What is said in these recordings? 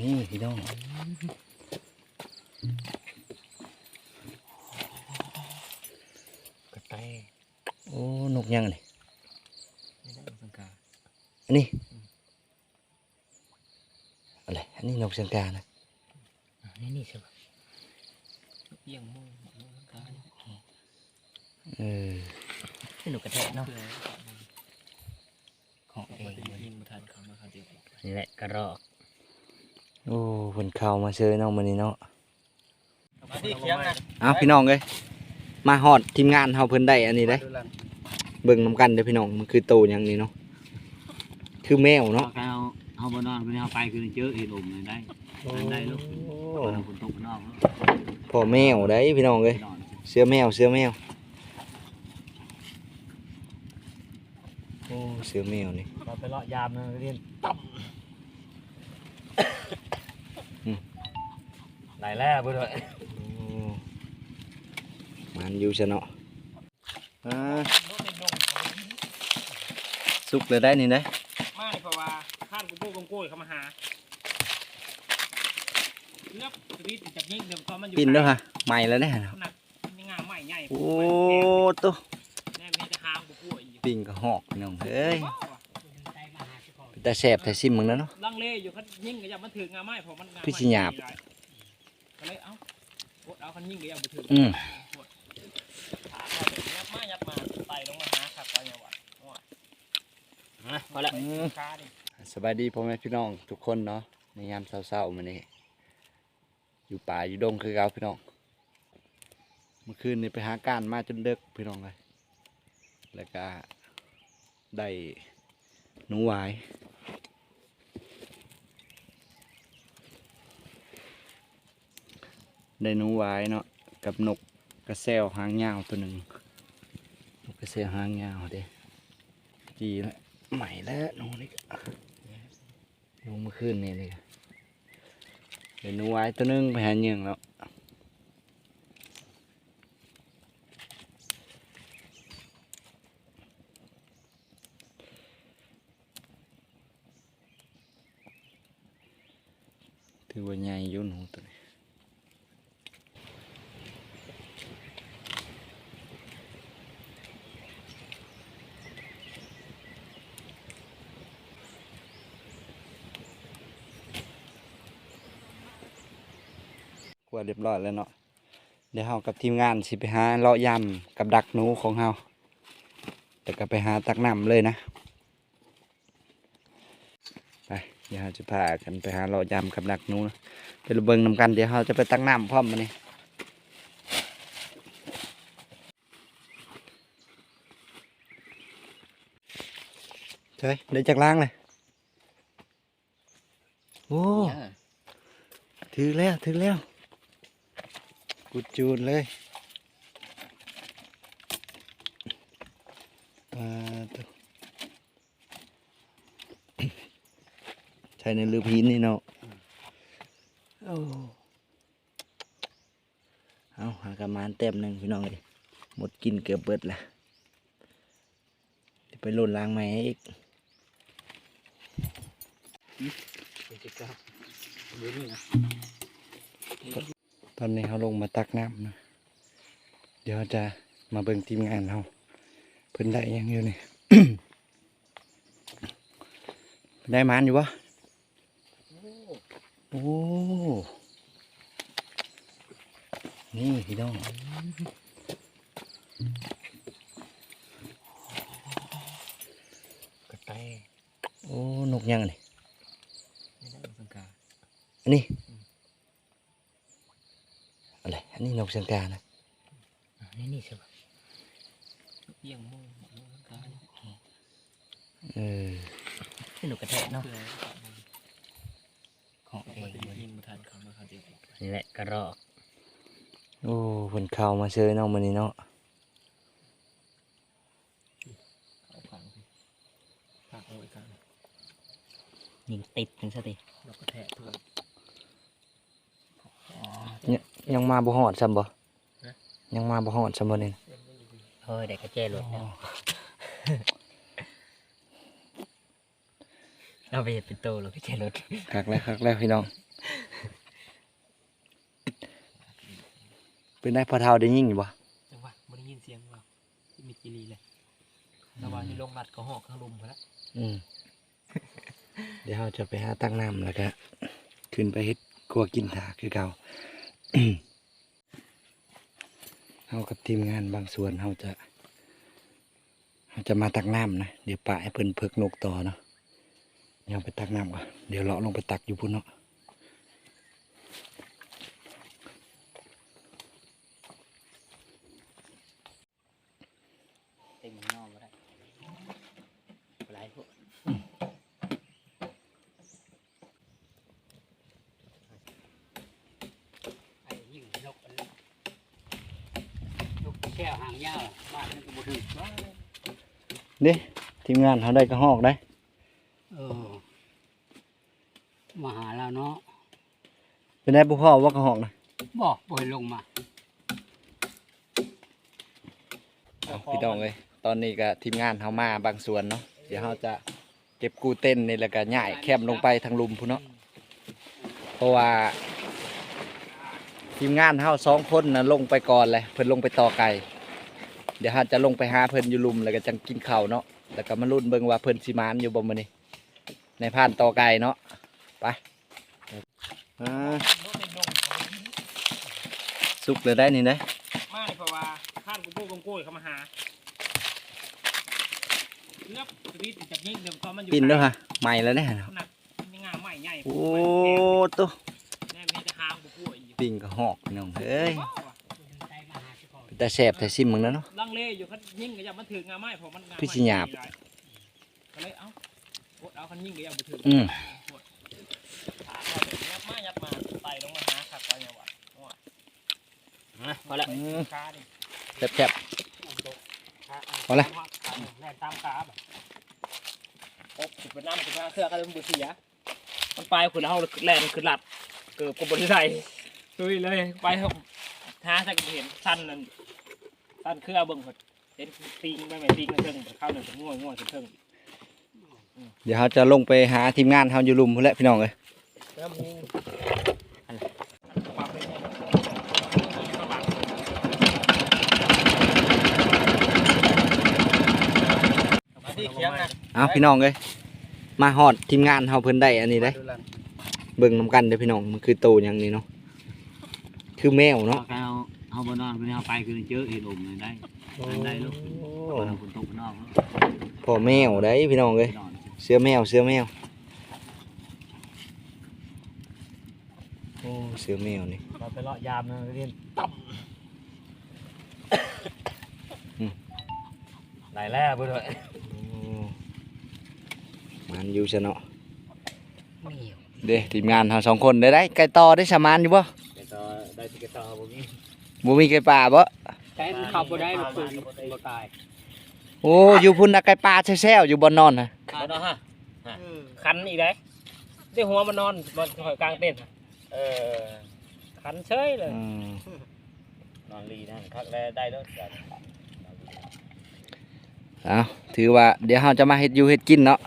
นี่พี่น้องกระแตโอ้นกยังนี่ไม่ได้สังกาอันนี้อะไรอันนี้นกสังกานะอ่านี่นี่ใช่ปะเอียงมือมือสังกาเออนี่หนูกระแทกเนาะของเองยินมาทานเขามาเขาเดียวนี่แหละกระรอก โอ้เพิ่นเข้ามาเชิญน้องมื้อนี้เนาะมาที่เคียงนะเอาพี่น้องเอ้ยมาฮอดทีมงานเฮาเพิ่นได้อันนี้ได้เบิ่งนํกันเด้อพี่น้องมันคือโตหยังนี่เนาะคือแมวเนาะเนาะเอาเอาบนอนไปเอาไปคือเจอเห็นอมเลยได้อันใดลูกโอ้เอาฝนตกบนนอกเนาะพ่อแมวได้พี่น้องเอ้ยไปนอนเสื้อแมวเสื้อแมวโอ้เสื้อแมวนี่เราไปเลาะยามนะเรียนอืมไหลแล้วเพื่อนโอ้มันอยู่ซะเนาะอ่าสุกเลยได้นี่ได้ไม่เพราะว่าข้านกูโก้กงโก้ยเข้ามาหาเลือกสวิตช์จากยิ่งเดี๋ยวตอนมันอยู่ปินเด้อฮะใหม่แล้วเนี่ยขนาดมีงามใหม่ใหญ่โอ้ตัวแม่มีแต่หางกูป่วยอยู่ปิ่งก็หอกพี่น้องเอ้ย ว้าวอะแต่แสบแต่ซิมมึงแล้วเนาะ ลังเลอยู่คันยิ่งก็ยังมันถืองามไม้เพราะมันงามคือสิหยาบ ก็เลยเอ้าโคตรเอาคันยิ่งก็ยังบ่ถืออืมยับมายับมาไต่ลงมาหาขับไปยังหวะพอละอืมค้าดิสบายดีพ่อแม่พี่น้องทุกคนเนาะในยามเศร้าๆมื้อนี้อยู่ป่าอยู่ดงคือเก่าพี่น้องเมื่อคืนนี้ไปหาการมาจนดึกพี่น้องเลยแล้วก็ได้ หนูหวาย ได้หนูหวายเนาะกับนกกระแซวหางยาวตัวหนึ่งนกกระแซวหางยาวเด้จีแล้วใหม่แล้วหนูนี่ก็ลงมื่อคืนนี่เลยเดี๋ยวหนูหวายตัวหนึงไปหาเหยื่งแล้ว ว่าใหญ่ยุ่นหูตัวนี้กว่าเรียบร้อยแล้วเนาะเดี๋ยวเรากับทีมงานสิไปหาเลาะยำกับดักหนูของเราแต่ก็ไปหาตักน้ำเลยนะ ไป เดี๋ยวเราจะพากันไปหาเลายำกับดักหนูนะไประเบิงนำกันเดี๋ยวเราจะไปตักน้ำพร้อมมานี่เฮ้ยเดี๋ยวจากล่างเลยโอ้ถือแล้วถือแล้วกุดจูดเลยอ่า ใช่ในลือพีนนี่เนาะเอาหากระมานเต็มหนึ่งพี่น้องเลยหมดกินเกือบเบิดละเดี๋ยวไปหล่นล้างใหม่ให้อีกตอนนี้เขาลงมาตักน้ำนะ เดี๋ยวจะมาเบิ่งทีมงานเราเพิ่นได้ยังอยู่นี่เพิ่นได้มานอยู่วะ โอ้ นี่พี่น้อง กระแตโอ้ นกยังนี่ไม่ได้สังกาอันนี้ อะไร อันนี้นกสังกานะอ่านี่นี่ใช่ปะเอียงมือมือสังกาเออนี่หนูกระแทกเนาะของเองยิ นมาทานเขามาเขาเดียวนี่แหละกระรอก โอ้เพิ่นเข้ามาเชิญน้องมันนี่เนาะเอาขังผักเอาไว้กันยิงติดจังซะดิแล้วก็แทะทั่วยังมาบ่ฮอดซ้ำบ่ฮะยังมาบ่ฮอดซ้ำบ่นี่ยเฮ้ยเด็กกระเจรถแล้ว เอาไปเห็ดเป็นโตแล้วกระเจรถคักแล้วคักแล้วพี่น้อง เป็นได้พอเท่าได้ยิ่งอยู่บ่จังหวะไม่ได้ยินเสียงว่าที่มีจีรีเลยแต่ว่าที่ลงรัดก็หอกข้างลุมไปแล้วอืมเดี๋ยวเราจะไปหาตั้งน้ำแล้วก็ขึ้นไปเฮ็ดครัวกินถาคือเก่าเฮากับทีมงานบางส่วนเฮาจะเฮาจะมาตักน้ำนะ เดี๋ยวปะให้เพิ่นเพิกนกต่อเนาะเดี๋ ยวไปตักน้ำก่อนเดี๋ยวเลาะลงไปตักอยู่พุ่นเนาะเต็มนอกมาได้ไรพวกไอ้ยิ่งนกอันนั้นนกแก้วหางยาวบ้านนั่นก็บ่ถึงเด้ทีมงานเขาได้กระหอกได้เออ มาหาเราเนาะเป็นได้บุพ่อว่ากระหอกนะบอกปล่อยลงมาพี่น้องเลยตอนนี้ก็ทีมงานเขามาบางส่วนเนาะเดี๋ยวเขาจะเก็บกูเต้นนี่แล้วก็ย่ายแคบลงไปทางลุมพุ่นเนาะเพราะว่า ทีมงานเขาสองคนนะลงไปก่อนเลยเพิ่นลงไปต่อไก่เดี๋ยวเขาจะลงไปหาเพิ่นอยู่ลุมแล้วก็จังกินข้าวเนาะแล้วก็มาลุ้นเบิ่งว่าเพิ่นสิมานอยู่บ่มื้อนี้ในผ่านต่อไก่เนาะ ไปอ่าสุกเลยได้นี่นะมาเลยเพราะว่าข้านกูโป้งโก้ยเข้ามาหาเลือกสวิตจับยิงเดี๋ยวตอนมันอยู่ปินด้วยฮะใหม่แล้วเนี่ยขนาดนี่งามใหม่ใหญ่โอ้ตัวแม่ไม่ได้หามกูกล้วยอยู่ปิ่งก็หอกพี่น้องเอ้ยว้าวว่ะแต่แสบแต่ซิมมึงแล้วเนาะลังเลอยู่คันยิงก็ยังมันถึงงามไม้เพราะมันงามไม้พี่สิหยาบก็เลยเอ้ากดเอาคันยิงก็ยังบ่ถึงอืม ยับมายับมาไต่ลงมาหาขัดไปยังวะพอแล้วขาดิแซ่บพอและแล่นตามขาแบบโอ้ขุดเป็นน้ำขุดเป็นน้ำเสื้อก็ต้องบุเสียมันไปขุดแล้วเราแล่นขึ้นหลัดเกิดกบฏใส่ดุยเลยไปท้าใส่กระเห็นสั้นนั่นสั้นเครือเบิ่งหดเห็นตีงไม่ไม่ตีงนั่นเทิงเข้าหนึ่งง่วงง่วงเทิงเดี๋ยวเขาจะลงไปหาทีมงานเขาอยู่ลุมพุ่นและพี่น้องเอ้ย แล้วมูความเป็นที่เคียงนะเอาพี่น้องเอ้ยมาฮอดทีมงานเขาเพิ่นได้อันนี้ได้เบิ่งนํกันเด้อพี่น้องมันคือโตอย่างนี้เนาะคือแมวเนาะเนาะเอาเอาบนนอนไปเอาไปคือเจอเห็นอมเลยได้ได้ลูกเอาคนตกนอกแล้วพ่อแมวได้พี่น้องเอ้ยนอนเสื้อแมวเสื้อแมวโอ้ เสื้อแมวนี่เราไปเลาะยามนะเรียนไหนแล้วเพื่อนโอ้มันอยู่ซะเนาะเหนียวเด้ทีมงานเขาสองคนได้ได้ไก่ต่อได้สมานอยู่บ่แต่ต่อได้ที่กระต่อบ่มีบ่มีไก่ป่าบ่แต่ขับบ่ได้มันปืนบ่ตายโอ้อยู่พุ่นน่ะไก่ป่าแซ่ๆอยู่บ่นอนน่ะเอาเนาะฮะคันอีกได้ได้หัวมันนอนมันหอยกลางเต้นท์ เออคันเฉยเลย อืมนอนลีนั่นคักแล้วได้แล้วเอาถือว่าเดี๋ยวเราจะมาเฮ็ดอยู่เฮ็ดกินเนาะ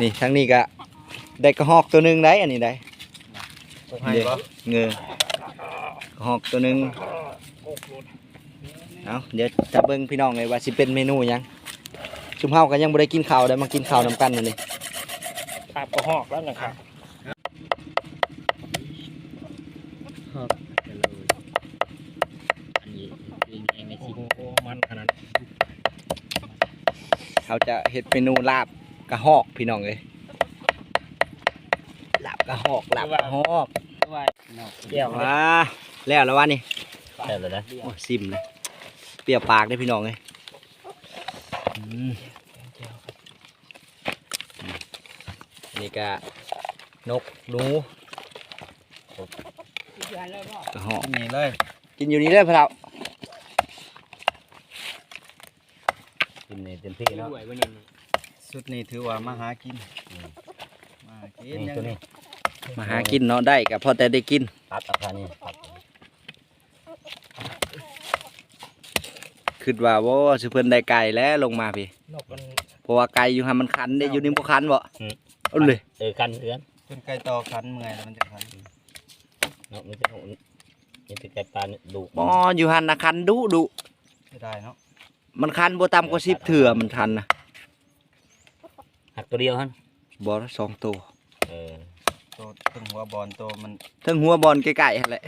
นี่ทั้งนี้ก็ได้กระหอกตัวหนึงได้อันนี้ได้เดี๋ยวเงือกระหอกตัวหนึงเอาเดี๋ยวจะเบิ่งพี่น้องเลยว่าสิเป็นเมนูหยังชุมเฮาก็ยังบ่ได้กินข้าวได้มากินข้าวนํกันนั่นนี่ครับก็หอกแล้วนะครับ อันนี้ยิงเองในโอ้สิโหมันขนาดเขาจะเฮ็ดเมนูลาบกระหอกพี่น้องเลยลาบกระหอกลาบกระหอกว่าเนาะเกี่ยวว้าแล้วแล้ววะนี่ใช่เลยนะโอ้ซิมเลยเปรี้ยวปากได้อพี่น้องเลยอืมนี่ก็นกหนู กระหอกนี่เลยกินอยู่นี่เลยพะเรากินนี่เต็มที่แล้วด้วยวันนี้สุดนี้ถือว่ามาหากินมากินนี่ตัวนี้มาหากินเนาะได้ก็พอแต่ได้กินตัดราคานี่ตัดคิดว่าโว้สิเพิ่นได้ไก่แล้วลงมาพี่นกมันเพราะว่าไก่อยู่หันมันคันได้อยู่นี่บ่คันบ่เอาเลยเออกันเถือนนนไก่ต่อคันเมื่อยแล้วมันจะคัน เนาะมันจะมันจะติดใจปลาดุอ๋ออยู่หันนะคันดุดุไม่ได้เนาะมันคันบ่ต่ำกว่า10เถื่อมันคันนะหักตัวเดียวฮะบ่สองตัวเออตัวตึงหัวบอลตัวมันเทั้งหัวบอลใกล้ๆหั่นแหละ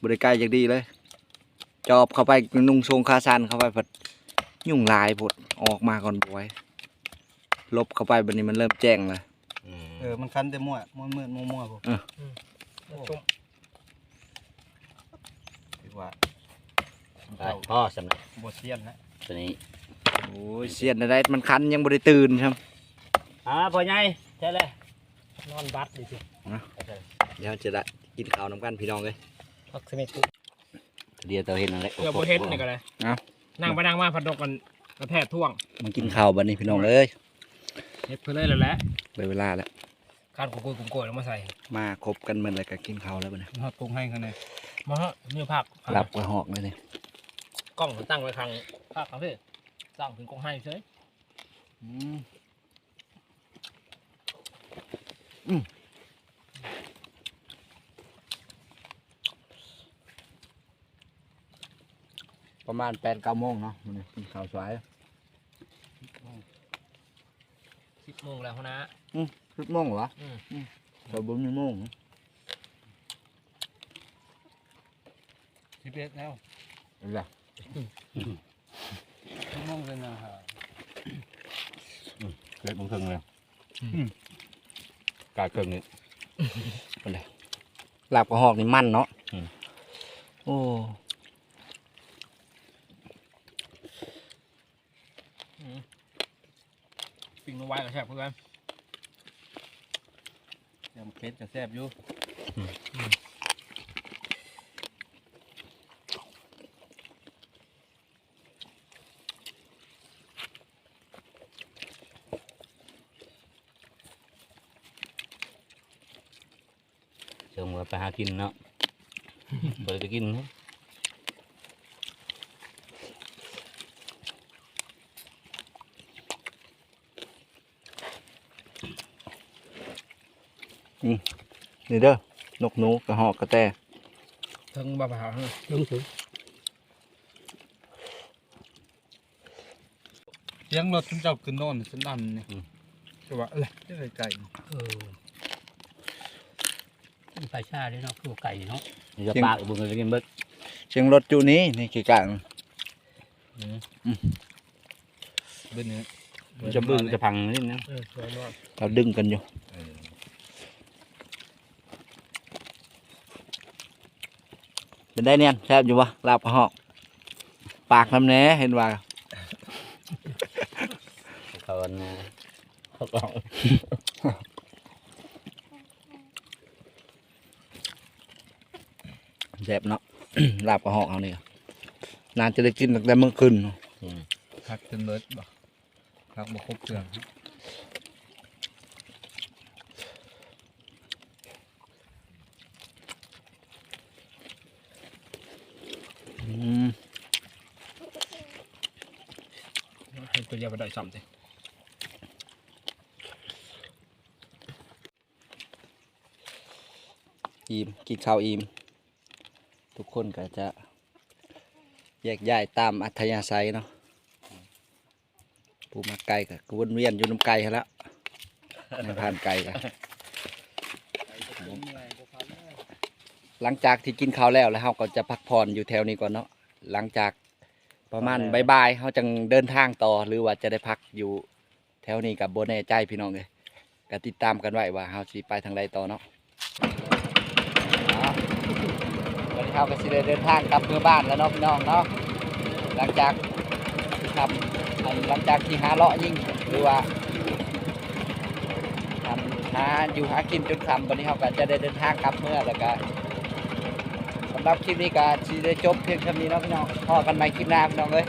บ่ได้ไกลจากดีเลย จอบเข้าไปนุ่งทรงคาซันเข้าไปพัดยุ่งลายพดออกมาก่อนบ่ไหว้ลบเข้าไปบัดนี้มันเริ่มแจ้งแล้วอืมเออมันคันแต่มั่วมั่วมืดมั่วมั่วผม จุ่มดีกว่าไปพ่อสำหรับบทเสียนนะตัวนี้โอ้ยเสียนอะไรมันคันยังบ่ได้ตื่นครับอ่าพ่อใหญ่ใช่เลยนอนบัดดิสิเดี๋ยวจะได้กินข้าวน้ำกันพี่น้องเลยพักสมิธเดียวตัวเห็นอะไรเพื่อบ่เฮ็ดนี่ก็เลยเอ้านั่งไปนั่งมาพัดดกกันกระแทกท่วงมากินข้าวบัดนี้พี่น้องเอ้ยเฮ็ดเพื่อเลยแล้วแหละได้เวลาแล้ว คาดกุกุยกุมโกยแล้วมาใส่มาครบกันเหมือนเลยก็กินข้าวแล้วบัดนี้ทอดกุ้งให้ข้างในมาฮะนี่ผักหลับกระหอกเลยนี่กล้องตั้งไว้ข้างผักครับพี่สร้างถึงกล้องให้เฉยประมาณแปดเก้าโมงเนาะมื้อนี้กินข้าวสวย สิบโมงแล้วนะสิบโมงเหรออืมอืมเราบุญมีโมงสิบเอ็ดแล้วเอาล่ะชั่วโมงเลยนะฮะเกิดมึงครึ่งเลยกายครึ่งนี้ หลับกระหอกนี่มันเนาะอืม โอ้ ปิ้งลงไว้กับแซ่บเพื่อนยำเค็ดกับแซบอยู่เชิงว่าไปหากินเนาะ บ่ได้ไปกินเนาะ นี่เด้อนกหนูกระหอกกระแตถึงบ่าวลงถึงเสียงรถฉันเจ้าขึ้นโน่นฉันดันเนี่ยคือว่าอะไรไม่เคยไก่เออไปชาด้วยเนาะคือไก่เนาะจะปากบุญไปกินเบิดเชียงรถอยู่นี้นี่กี่กลางเบิ้ลนี้จะบึ้งจะพังนิดนึงเออสวยมากเราดึงกันอยู่ เป็นได้เนี่ยแซ่บอยู่วะลาบกระหอกปากน้ำแหน่เห็นว่าเขาอันนะเขากองแซ่บเนาะ ลาบกระหอกเอานี่ก็นานจะได้กินตั้งแต่เมื่อคืนเนาะพักจนเบิดบ่พักบ่ครบเครื่อง อืม ให้ ตัวเดียวไปได้ซ้ำสิอิ่มกินข้าวอิ่มทุกคนก็จะแยกย้ายตามอัธยาศัยเนาะผู้มาไก่ก็วนเวียนอยู่น้ำไก่แล้วไม่ผ่านไก่กันหลังจากที่กินข้าวแล้วแล้วเราก็จะพักผ่อนอยู่แถวนี้ก่อนเนาะหลังจาก ประมาณบ่ายๆเขาจังเดินทางต่อหรือว่าจะได้พักอยู่ แถวนี้กับโบแน่ใจพี่น้องเลยก็ติดตามกันไว้ว่าเราสิไปทางใดต่อเนาะวันนี้เราก็สิได้เดินทางกลับเมืองบ้านแล้วเนาะพี่น้องเนาะหลังจากที่ทำอันหลังจากที่หาเลาะยิ่งหรือว่าทำหาอยู่หากินจนคำวันนี้เราก็จะได้เดินทางกลับเมื่อแล้วก็ สำหรับคลิปนี้ก็สิได้จบเพียงเท่านี้เนาะพี่น้องพอกันใหม่คลิปหน้าพี่น้องเลย